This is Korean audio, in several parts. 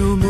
to me.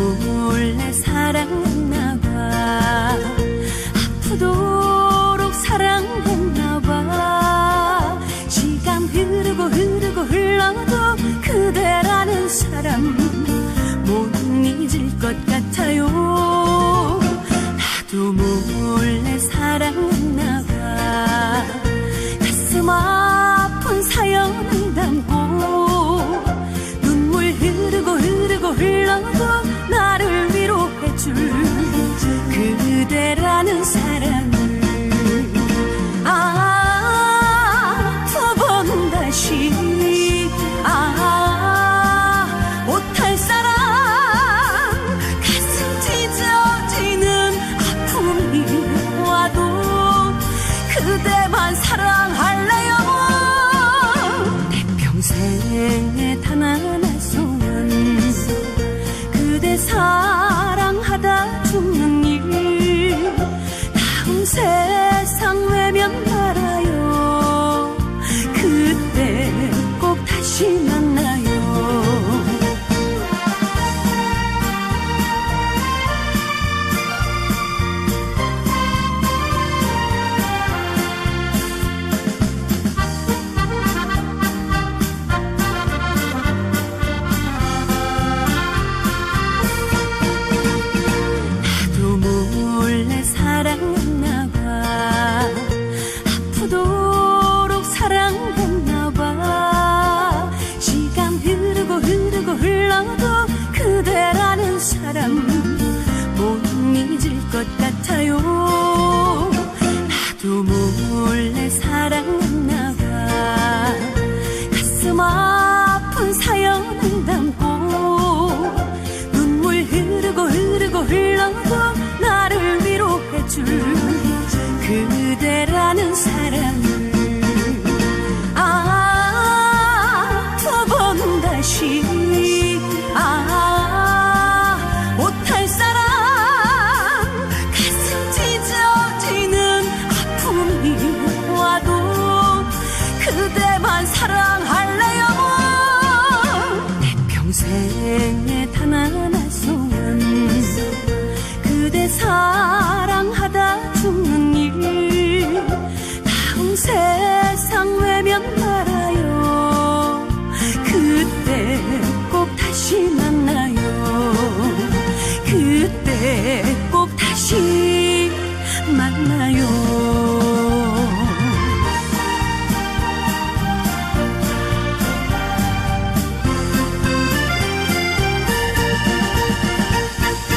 เทธนา 흘러도 나를 위로해줄 그대라는 사람 아 두 번 다시 아 못할 사람 가슴 찢어지는 아픔이 와도 그대만 사랑